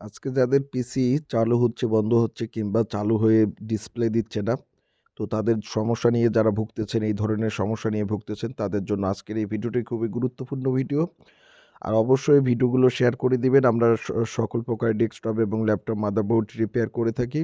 আজকে যাদের পিসি চালু হচ্ছে, বন্ধ হচ্ছে কিংবা চালু হয়ে ডিসপ্লে দিচ্ছে না, তো তাদের সমস্যা নিয়ে যারা ভুগতেছেন, এই ধরনের সমস্যা নিয়ে ভুগতেছেন, তাদের জন্য আজকের এই ভিডিওটি খুবই গুরুত্বপূর্ণ ভিডিও। আর অবশ্যই ভিডিওগুলো শেয়ার করে দিবেন। আমরা সকল প্রকার ডেস্কটপ এবং ল্যাপটপ মাদারবোর্ড রিপেয়ার করে থাকি।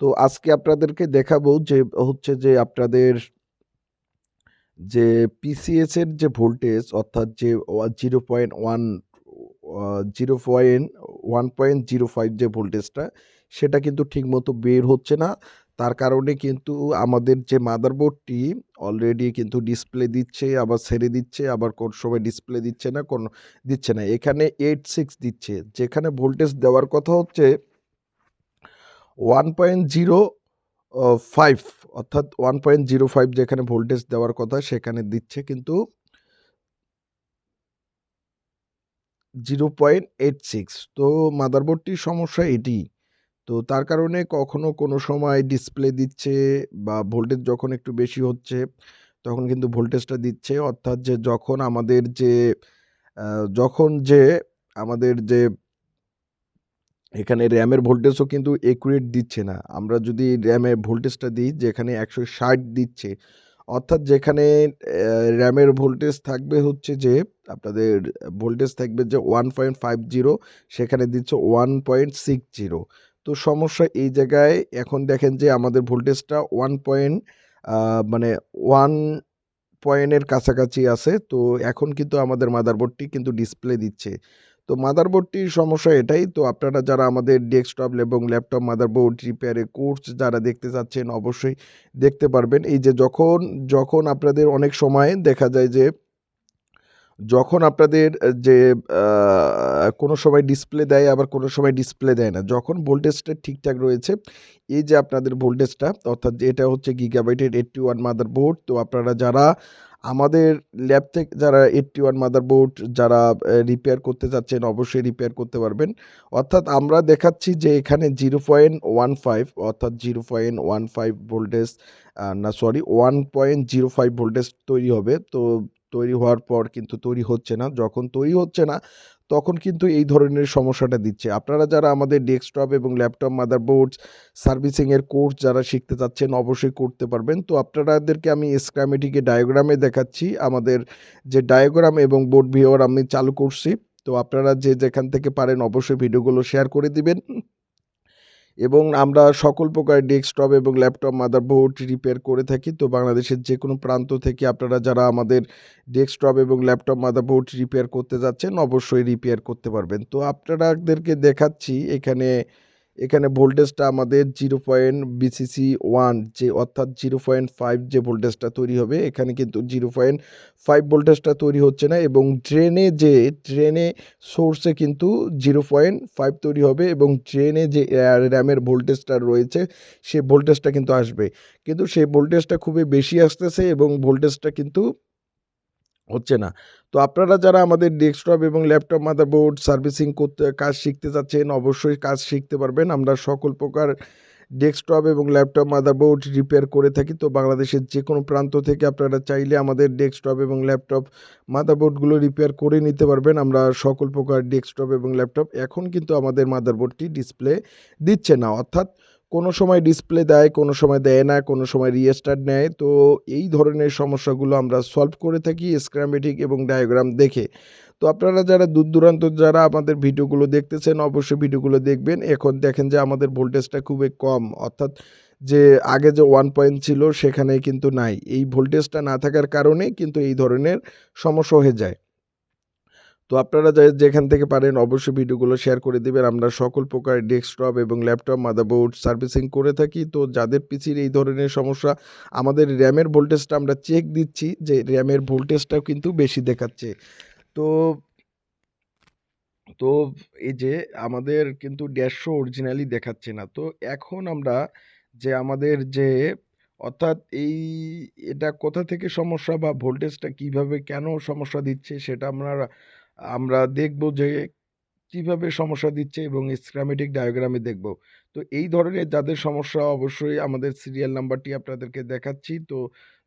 তো আজকে আপনাদেরকে দেখাবো যে হচ্ছে যে আপনাদের যে পিসিএসের যে ভোল্টেজ অর্থাৎ যে ওয়া 0.1 আ 0.1.05 যে ভোল্টেজটা সেটা কিন্তু ঠিকমতো বের হচ্ছে না। তার কারণে কিন্তু আমাদের যে মাদারবোর্ডটি অলরেডি কিন্তু ডিসপ্লে দিচ্ছে, আবার ছেড়ে দিচ্ছে, আবার কোন সময় ডিসপ্লে দিচ্ছে না, কোন দিচ্ছে না। এখানে 86 দিচ্ছে। যেখানে ভোল্টেজ দেওয়ার কথা হচ্ছে 1.0 অ 5 অর্থাৎ 1.05 যেখানে ভোল্টেজ দেওয়ার কথা সেখানে দিচ্ছে কিন্তু 0.86 তো মাদারবোর্ডটির সমস্যা এটিই। তো তার কারণে কখনো কোনো সময় ডিসপ্লে দিচ্ছে বা ভোল্টেজ যখন একটু বেশি হচ্ছে, তখন কিন্তু ভোল্টেজটা দিচ্ছে। অর্থাৎ যে যখন আমাদের যে যখন যে আমাদের যে এখানে র‍্যামের ভোল্টেজও কিন্তু একুরেট দিচ্ছে না। আমরা যদি র‍্যামে ভোল্টেজটা দিই যেখানে ১৬০ দিচ্ছে, অর্থাৎ যেখানে র‍্যামের ভোল্টেজ থাকবে হচ্ছে যে, আপনাদের ভোল্টেজ থাকবে যে 1.50 সেখানে দিচ্ছে 1.60 তো সমস্যা এই জায়গায়, এখন দেখেন যে আমাদের ভোল্টেজটা ওয়ান পয়েন্ট মানে ওয়ান পয়েন্টের কাছাকাছি আছে। তো এখন কিন্তু আমাদের মাদারবোর্ডটি কিন্তু ডিসপ্লে দিচ্ছে। তো মাদারবোর্ডটির সমস্যা এটাই। তো আপনারা যারা আমাদের ডেস্কটপ এবং ল্যাপটপ মাদারবোর্ড রিপেয়ারের কোর্স যারা দেখতে চাচ্ছেন অবশ্যই দেখতে পারবেন। এই যে যখন, যখন আপনাদের অনেক সময় দেখা যায় যে যখন আপনাদের যে কোনো সময় ডিসপ্লে দেয় আবার কোনো সময় ডিসপ্লে দেয় না। যখন ভোল্টেজটা ঠিকঠাক রয়েছে, এই যে আপনাদের ভোল্টেজটা অর্থাৎ এটা হচ্ছে গিগাবাইটের 81 মাদারবোর্ড। তো আপনারা যারা আমাদের ল্যাব থেকে যারা 81 মাদারবোর্ড যারা রিপেয়ার করতে চাচ্ছেন অবশ্যই রিপেয়ার করতে পারবেন। অর্থাৎ আমরা দেখাচ্ছি যে এখানে 0.15 অর্থাৎ 0.15 ভোল্টেজ না সরি 1.05 ভোল্টেজ তৈরি হবে। তো তৈরি হওয়ার পর কিন্তু তৈরি হচ্ছে না। যখন তৈরি হচ্ছে না, তখন কিন্তু এই ধরনের সমস্যাটা দিচ্ছে। আপনারা যারা আমাদের ডেস্কটপ এবং ল্যাপটপ, মাদারবোর্ডস সার্ভিসিংয়ের কোর্স যারা শিখতে চাচ্ছেন, অবশ্যই করতে পারবেন। তো আপনারাদেরকে আমি স্ক্রামেটিকে ডায়োগ্রামে দেখাচ্ছি। আমাদের যে ডায়াগ্রাম এবং বোর্ড ভিওর আমি চালু করছি। তো আপনারা যে যেখান থেকে পারেন, অবশ্যই ভিডিওগুলো শেয়ার করে দিবেন। এবং আমরা সকল প্রকার ডেস্কটপ এবং ল্যাপটপ মাদারবোর্ড রিপেয়ার করে থাকি। তো বাংলাদেশের যে কোনো প্রান্ত থেকে আপনারা যারা আমাদের ডেস্কটপ এবং ল্যাপটপ মাদারবোর্ড রিপেয়ার করতে যাচ্ছেন অবশ্যই রিপেয়ার করতে পারবেন। তো আপনারাদেরকে দেখাচ্ছি এখানে, এখানে ভোল্টেজটা আমাদের জিরো পয়েন্ট বিসিসি ওয়ান যে অর্থাৎ 0.5 যে ভোল্টেজটা তৈরি হবে, এখানে কিন্তু 0.5 ভোল্টেজটা তৈরি হচ্ছে না এবং ড্রেনে যে ড্রেনে সোর্সে কিন্তু 0.5 তৈরি হবে এবং ড্রেনে যে র‍্যামের ভোল্টেজটা রয়েছে, সে ভোল্টেজটা কিন্তু আসবে। কিন্তু সেই ভোল্টেজটা খুবই বেশি আসতেছে এবং ভোল্টেজটা কিন্তু হচ্ছে না। তো আপনারা যারা আমাদের ডেস্কটপ এবং ল্যাপটপ মাদারবোর্ড সার্ভিসিং করতে, কাজ শিখতে চাচ্ছেন অবশ্যই কাজ শিখতে পারবেন। আমরা সকল প্রকার ডেস্কটপ এবং ল্যাপটপ মাদারবোর্ড রিপেয়ার করে থাকি। তো বাংলাদেশের যে কোনো প্রান্ত থেকে আপনারা চাইলে আমাদের ডেস্কটপ এবং ল্যাপটপ মাদারবোর্ডগুলো রিপেয়ার করে নিতে পারবেন। আমরা সকল প্রকার ডেস্কটপ এবং ল্যাপটপ এখন কিন্তু আমাদের মাদারবোর্ডটি ডিসপ্লে দিচ্ছে না। অর্থাৎ কোনো সময় ডিসপ্লে দেয়, কোনো সময় দেয় না, কোনো সময় রিস্টার্ট নেয়। তো এই ধরনের সমস্যাগুলো আমরা সলভ করে থাকি স্কিমেটিক এবং ডায়াগ্রাম দেখে। তো আপনারা যারা দূর-দূরান্ত যারা আমাদের ভিডিওগুলো দেখতেছেন অবশ্যই ভিডিওগুলো দেখবেন। এখন দেখেন যে আমাদের ভোল্টেজটা খুবই কম। অর্থাৎ যে আগে যে ওয়ান পয়েন্ট ছিল সেখানে কিন্তু নাই। এই ভোল্টেজটা না থাকার কারণে কিন্তু এই ধরনের সমস্যা হয়ে যায়। তো আপনারা যেখান থেকে পারেন অবশ্যই ভিডিওগুলো শেয়ার করে দেবেন আমরা সকল প্রকার ডেস্কটপ এবং ল্যাপটপ মাদারবোর্ড সার্ভিসিং করে থাকি। তো যাদের পিসির এই ধরনের সমস্যা, আমাদের র‍্যামের ভোল্টেজটা আমরা চেক দিচ্ছি যে র‍্যামের ভোল্টেজটাও কিন্তু বেশি দেখাচ্ছে। তো তো এই যে আমাদের কিন্তু 150 অরিজিনালি দেখাচ্ছে না। তো এখন আমরা যে আমাদের যে, অর্থাৎ এই, এটা কোথা থেকে সমস্যা বা ভোল্টেজটা কীভাবে কেন সমস্যা দিচ্ছে সেটা আমরা আমরা দেখব যে কীভাবে সমস্যা দিচ্ছে এবং স্ক্রামেটিক ডায়াগ্রামে দেখব। তো এই ধরনের যাদের সমস্যা, অবশ্যই আমাদের সিরিয়াল নাম্বারটি আপনাদেরকে দেখাচ্ছি। তো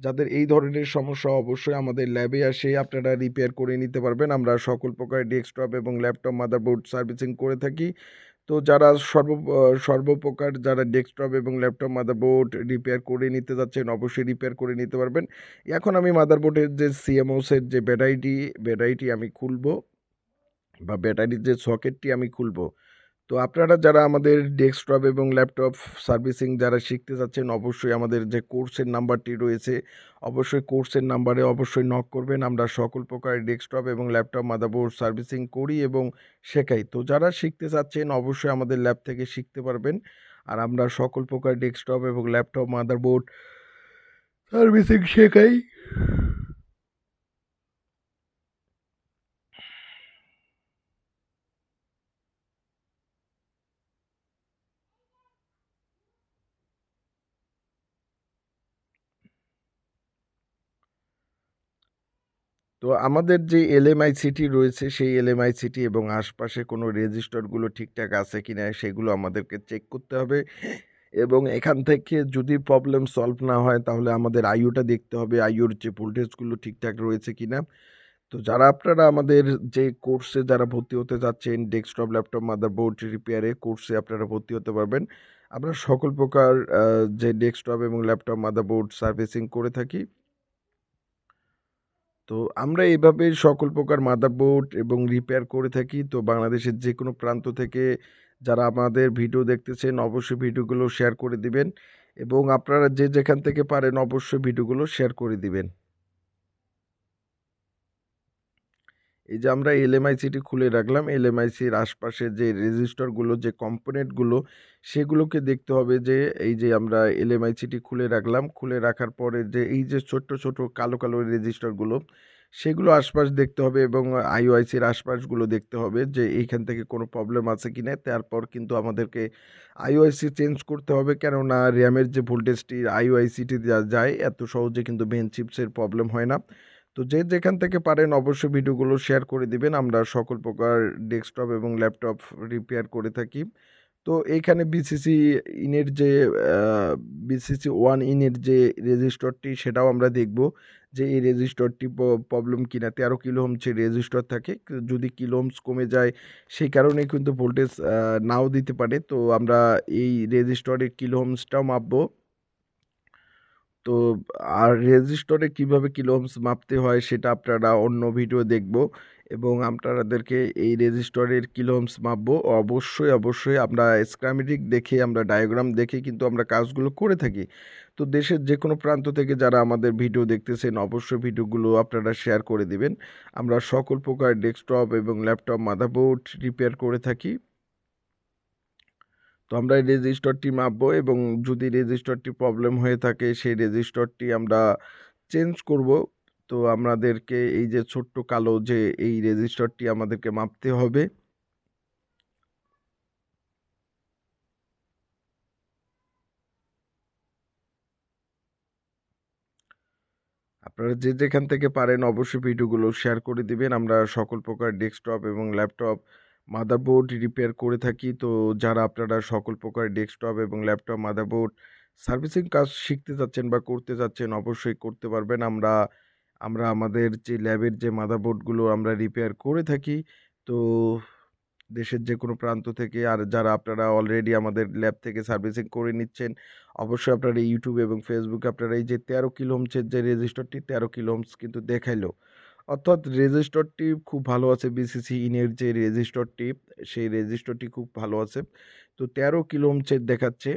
যাদের এই ধরনের সমস্যা, অবশ্যই আমাদের ল্যাবে আসে আপনারা রিপেয়ার করে নিতে পারবেন। আমরা সকল প্রকার ডেস্কটপ এবং ল্যাপটপ মাদারবোর্ড সার্ভিসিং করে থাকি। তো যারা সর্ব সর্বপ্রকার যারা ডেস্কটপ এবং ল্যাপটপ, মাদারবোর্ড রিপেয়ার করে নিতে যাচ্ছেন, অবশ্যই রিপেয়ার করে নিতে পারবেন। এখন আমি মাদারবোর্ডের যে সিএমওসের যে ব্যাটারিটি ব্যাটারিটি আমি খুলব বা ব্যাটারির যে সকেটটি আমি খুলব তো আপনারা যারা আমাদের ডেস্কটপ এবং ল্যাপটপ সার্ভিসিং যারা শিখতে চাচ্ছেন, অবশ্যই আমাদের যে কোর্সের নাম্বারটি রয়েছে, অবশ্যই কোর্সের নাম্বারে অবশ্যই নক করবেন। আমরা সকল প্রকার ডেস্কটপ এবং ল্যাপটপ মাদারবোর্ড সার্ভিসিং করি এবং শেখাই। তো যারা শিখতে চাচ্ছেন, অবশ্যই আমাদের ল্যাব থেকে শিখতে পারবেন। আর আমরা সকল প্রকার ডেস্কটপ এবং ল্যাপটপ মাদারবোর্ড সার্ভিসিং শেখাই। তো আমাদের যে এলএমআইসিটি রয়েছে, সেই এলএমআইসিটি এবং আশপাশে কোনো রেজিস্টারগুলো ঠিকঠাক আছে কি না সেগুলো আমাদেরকে চেক করতে হবে। এবং এখান থেকে যদি প্রবলেম সলভ না হয়, তাহলে আমাদের আইওটা দেখতে হবে, আইওর যে ভোল্টেজগুলো ঠিকঠাক রয়েছে কি না তো যারা আপনারা আমাদের যে কোর্সে যারা ভর্তি হতে যাচ্ছেন, ডেস্কটপ, ল্যাপটপ, মাদারবোর্ড রিপেয়ারে কোর্সে আপনারা ভর্তি হতে পারবেন। আমরা সকল প্রকার যে ডেস্কটপ এবং ল্যাপটপ, মাদারবোর্ড সার্ভিসিং করে থাকি। তো আমরা এভাবে সকল প্রকার মাদারবোর্ড এবং রিপেয়ার করে থাকি। তো বাংলাদেশের যে কোনো প্রান্ত থেকে যারা আমাদের ভিডিও দেখতেছেন, অবশ্যই ভিডিওগুলো শেয়ার করে দিবেন এবং আপনারা যে যেখান থেকে পারেন, অবশ্যই ভিডিওগুলো শেয়ার করে দিবেন। এই যে আমরা এলএমআইসিটি খুলে রাখলাম এলএমআইসির আশপাশে যে রেজিস্টারগুলো যে কম্পোনেন্টগুলো সেগুলোকে দেখতে হবে যে এই যে আমরা এলএমআইসিটি খুলে রাখলাম। খুলে রাখার পরে যে এই যে ছোট্ট ছোট কালো কালো রেজিস্টারগুলো সেগুলো আশপাশ দেখতে হবে এবং আইওআইসির আশপাশগুলো দেখতে হবে যে এইখান থেকে কোনো প্রবলেম আছে কি না তারপর কিন্তু আমাদেরকে আইওআইসি চেঞ্জ করতে হবে, কেননা র্যামের যে ভোল্টেজটি আইওআইসিটি যায়, এত সহজে কিন্তু ভেন চিপসের প্রবলেম হয় না। তো যে যেখান থেকে পারেন অবশ্যই ভিডিওগুলো শেয়ার করে দিবেন। আমরা সকল প্রকার ডেস্কটপ এবং ল্যাপটপ রিপেয়ার করে থাকি। তো এইখানে বিসিসি ইনের যে বিসিসি ওয়ান ইনের যে রেজিস্টরটি সেটাও আমরা দেখব যে এই রেজিস্টরটি প্রবলেম কিনা। তেরো কিলো হোমসে রেজিস্টর থাকে। যদি কিলো হোমস কমে যায়, সেই কারণে কিন্তু ভোল্টেজ নাও দিতে পারে। তো আমরা এই রেজিস্টরের কিলো হোমসটাও মাপবো। তো আর রেজিস্টরে কীভাবে কিলোমস মাপতে হয় সেটা আপনারা অন্য ভিডিও দেখব এবং আপনাদেরকে এই রেজিস্টরের কিলোমস মাপবো। অবশ্যই অবশ্যই আমরা স্ক্রামেটিক দেখে, আমরা ডায়াগ্রাম দেখে কিন্তু আমরা কাজগুলো করে থাকি। তো দেশের যে কোনো প্রান্ত থেকে যারা আমাদের ভিডিও দেখতেছেন, অবশ্যই ভিডিওগুলো আপনারা শেয়ার করে দিবেন। আমরা সকল প্রকার ডেস্কটপ এবং ল্যাপটপ মাদারবোর্ড রিপেয়ার করে থাকি। তো আমরা এই রেজিস্টারটি মাপবো এবং যদি রেজিস্টারটি প্রবলেম হয়ে থাকে, সেই রেজিস্টারটি আমরা চেঞ্জ করব। তো আমাদেরকে এই যে ছোট্ট কালো যে এই রেজিস্টারটি আমাদেরকে মাপতে হবে। আপনারা যে যেখান থেকে পারেন অবশ্যই ভিডিওগুলো শেয়ার করে দিবেন। আমরা সকল প্রকার ডেস্কটপ এবং ল্যাপটপ মাদারবোর্ড রিপেয়ার করে থাকি। তো যারা আপনারা সকল প্রকার ডেস্কটপ এবং ল্যাপটপ মাদারবোর্ড সার্ভিসিং কাজ শিখতে যাচ্ছেন বা করতে যাচ্ছেন অবশ্যই করতে পারবেন। আমরা আমরা আমাদের যে ল্যাবের যে মাদারবোর্ডগুলো আমরা রিপেয়ার করে থাকি, তো দেশের যে কোনো প্রান্ত থেকে আর যারা আপনারা অলরেডি আমাদের ল্যাব থেকে সার্ভিসিং করে নিচ্ছেন, অবশ্যই আপনারা ইউটিউব এবং ফেসবুকে আপনারা এই যে তেরো কিলোমসের যে রেজিস্টারটি তেরো কিলোমস কিন্তু দেখাইলো। অর্থাৎ রেজিস্টরটি খুব ভালো আছে বিসিসি ইনের যে রেজিস্টরটি সেই রেজিস্টরটি খুব ভালো আছে। তো তেরো কিলো ওমসের দেখাচ্ছে।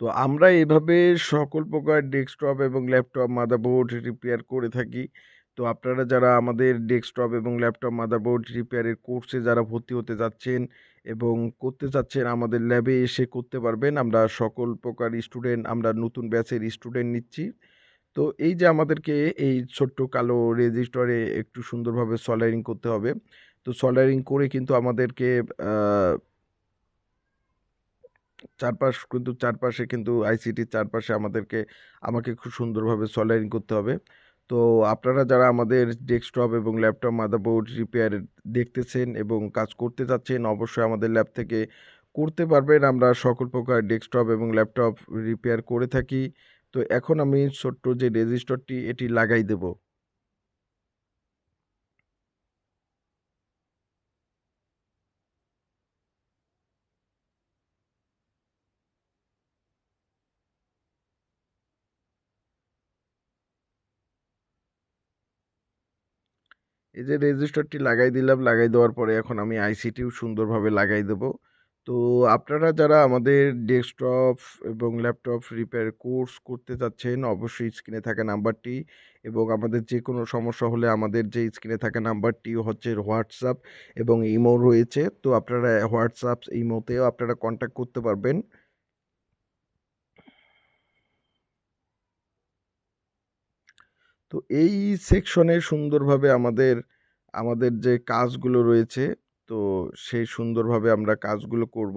তো আমরা এভাবে সকল প্রকার ডেস্কটপ এবং ল্যাপটপ, মাদারবোর্ড রিপেয়ার করে থাকি। তো আপনারা যারা আমাদের ডেস্কটপ এবং ল্যাপটপ, মাদারবোর্ড রিপেয়ারের কোর্সে যারা ভর্তি হতে যাচ্ছেন এবং করতে চাচ্ছেন, আমাদের ল্যাবে এসে করতে পারবেন। আমরা সকল প্রকার স্টুডেন্ট, আমরা নতুন ব্যাচের স্টুডেন্ট নিচ্ছি। তো এই যে আমাদেরকে এই ছোট্ট কালো রেজিস্টরে একটু সুন্দরভাবে সলারিং করতে হবে। তো সলারিং করে কিন্তু আমাদেরকে চারপাশ কিন্তু চারপাশে কিন্তু আইসিটির চারপাশে আমাদেরকে, আমাকে খুব সুন্দরভাবে সলারিং করতে হবে। তো আপনারা যারা আমাদের ডেস্কটপ এবং ল্যাপটপ, মাদারবোর্ড, রিপেয়ার দেখতেছেন এবং কাজ করতে যাচ্ছেন অবশ্যই আমাদের ল্যাব থেকে করতে পারবেন। আমরা সকল প্রকার ডেস্কটপ এবং ল্যাপটপ রিপেয়ার করে থাকি। তো এখন আমি ছোট্ট যে রেজিস্টরটি, এটি লাগাই দেব। এই যে রেজিস্টারটি লাগাই দিলাম, লাগাই দেওয়ার পরে এখন আমি আইসিটিও সুন্দরভাবে লাগাই দেব। তো আপনারা যারা আমাদের ডেস্কটপ এবং ল্যাপটপ রিপেয়ার কোর্স করতে চাচ্ছেন, অবশ্যই স্ক্রিনে থাকা নাম্বারটি এবং আমাদের যে কোনো সমস্যা হলে আমাদের যে স্ক্রিনে থাকা নাম্বারটি হচ্ছে হোয়াটসঅ্যাপ এবং ইমো রয়েছে। তো আপনারা হোয়াটসঅ্যাপ, ইমোতেও আপনারা কন্ট্যাক্ট করতে পারবেন। তো এই সেকশনে সুন্দরভাবে আমাদের আমাদের যে কাজগুলো রয়েছে তো সেই সুন্দরভাবে আমরা কাজগুলো করব।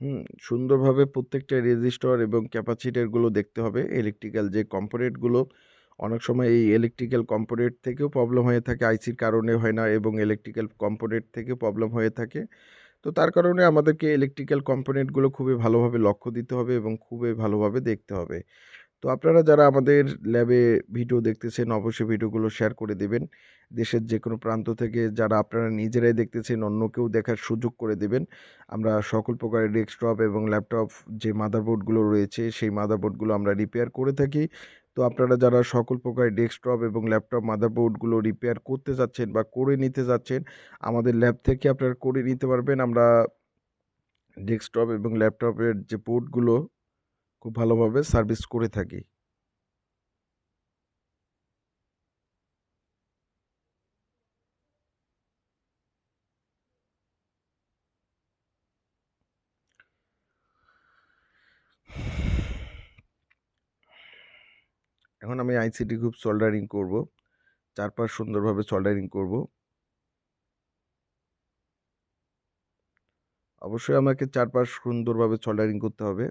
হুম, সুন্দরভাবে প্রত্যেকটা রেজিস্টর এবং ক্যাপাসিটারগুলো দেখতে হবে। ইলেকট্রিক্যাল যে কম্পোনেন্টগুলো, অনেক সময় এই ইলেকট্রিক্যাল কম্পোনেন্ট থেকেও প্রবলেম হয়ে থাকে, আইসির কারণে হয় না এবং ইলেকট্রিক্যাল কম্পোনেন্ট থেকেও প্রবলেম হয়ে থাকে। তো তার কারণে আমাদেরকে ইলেকট্রিক্যাল কম্পোনেন্টগুলো খুবই ভালোভাবে লক্ষ্য দিতে হবে এবং খুবই ভালোভাবে দেখতে হবে। তো আপনারা যারা আমাদের ল্যাবে ভিডিও দেখতেছেন, অবশ্যই ভিডিওগুলো শেয়ার করে দেবেন। দেশের যে কোনো প্রান্ত থেকে যারা আপনারা নিজেরাই দেখতেছেন, অন্যকেও দেখার সুযোগ করে দেবেন। আমরা সকল প্রকারের ডেস্কটপ এবং ল্যাপটপ যে মাদারবোর্ডগুলো রয়েছে, সেই মাদারবোর্ডগুলো আমরা রিপেয়ার করে থাকি। তো আপনারা যারা সকল প্রকার ডেস্কটপ এবং ল্যাপটপ, মাদারবোর্ডগুলো রিপেয়ার করতে যাচ্ছেন বা করে নিতে যাচ্ছেন, আমাদের ল্যাব থেকে আপনারা করে নিতে পারবেন। আমরা ডেস্কটপ এবং ল্যাপটপের যে বোর্ডগুলো খুব ভালোভাবে সার্ভিস করে থাকি। এখন আমি আইসিটি খুব সোল্ডারিং করব। চারপাশ সুন্দরভাবে সোল্ডারিং করব। অবশ্যই আমাকে চারপাশ সুন্দরভাবে সোল্ডারিং করতে হবে।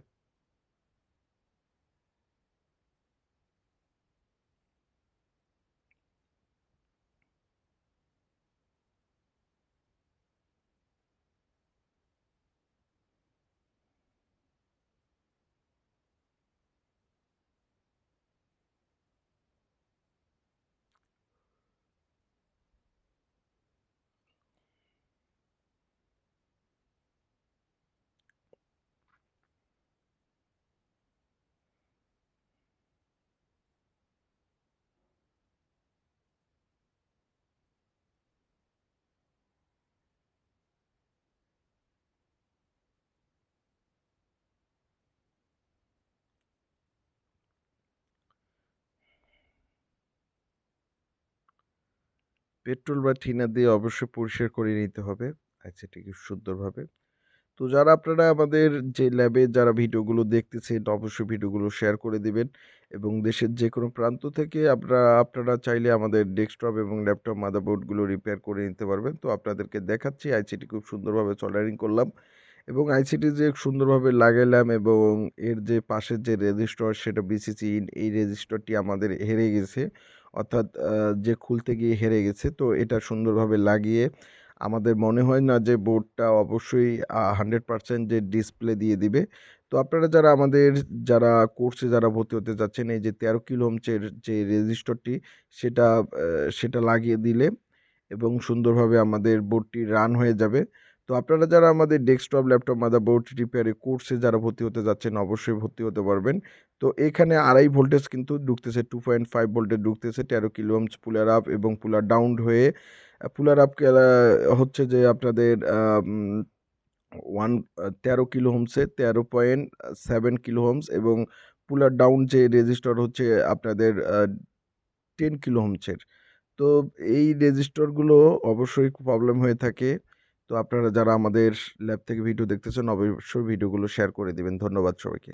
পেট্রোল বা ঠিনা দিয়ে অবশ্যই পরিষ্কার করে নিতে হবে। আইসিটিকে সুন্দরভাবে। তো যারা আপনারা আমাদের যে ল্যাবে যারা ভিডিওগুলো দেখতেছেন, অবশ্যই ভিডিওগুলো শেয়ার করে দিবেন এবং দেশের যে কোনো প্রান্ত থেকে আপনারা আপনারা চাইলে আমাদের ডেস্কটপ এবং ল্যাপটপ মাদারবোর্ডগুলো রিপেয়ার করে নিতে পারবেন। তো আপনাদেরকে দেখাচ্ছি আইসিটি খুব সুন্দরভাবে সল্ডারিং করলাম এবং আইসিটি যে সুন্দরভাবে লাগাইলাম এবং এর যে পাশের যে রেজিস্টার সেটা বিসিসি ইন এই রেজিস্টারটি আমাদের হেরে গেছে। অর্থাৎ যে খুলতে গিয়ে হেরে গেছে, তো এটা সুন্দরভাবে লাগিয়ে আমাদের মনে হয় না যে বোর্ডটা অবশ্যই হান্ড্রেড পারসেন্ট যে ডিসপ্লে দিয়ে দিবে। তো আপনারা যারা আমাদের, যারা কোর্সে যারা ভর্তি হতে যাচ্ছেন, এই যে তেরো কিলো হোমসের যে রেজিস্টরটি, সেটা সেটা লাগিয়ে দিলে এবং সুন্দরভাবে আমাদের বোর্ডটি রান হয়ে যাবে। তো আপনারা যারা আমাদের ডেস্কটপ ল্যাপটপ মাদারবোর্ড রিপেয়ারে কোর্সে যারা ভর্তি হতে যাচ্ছেন, অবশ্যই ভর্তি হতে পারবেন। তো এখানে আড়াই ভোল্টেজ কিন্তু ঢুকতেছে টু পয়েন্ট ফাইভ ভোল্টেজ ঢুকতেছে, তেরো কিলো পুলার আপ এবং পুলার ডাউন হয়ে পুলার আপ হচ্ছে যে আপনাদের ওয়ান তেরো কিলো হোমসে তেরো পয়েন্ট সেভেন কিলো হোমস এবং পুলার ডাউন যে রেজিস্টার হচ্ছে আপনাদের টেন কিলো হোমসের তো এই রেজিস্টারগুলো অবশ্যই প্রবলেম হয়ে থাকে। তো আপনারা যারা আমাদের ল্যাব থেকে ভিডিও দেখতেছেন, অবশ্যই ভিডিওগুলো শেয়ার করে দিবেন। ধন্যবাদ সবাইকে।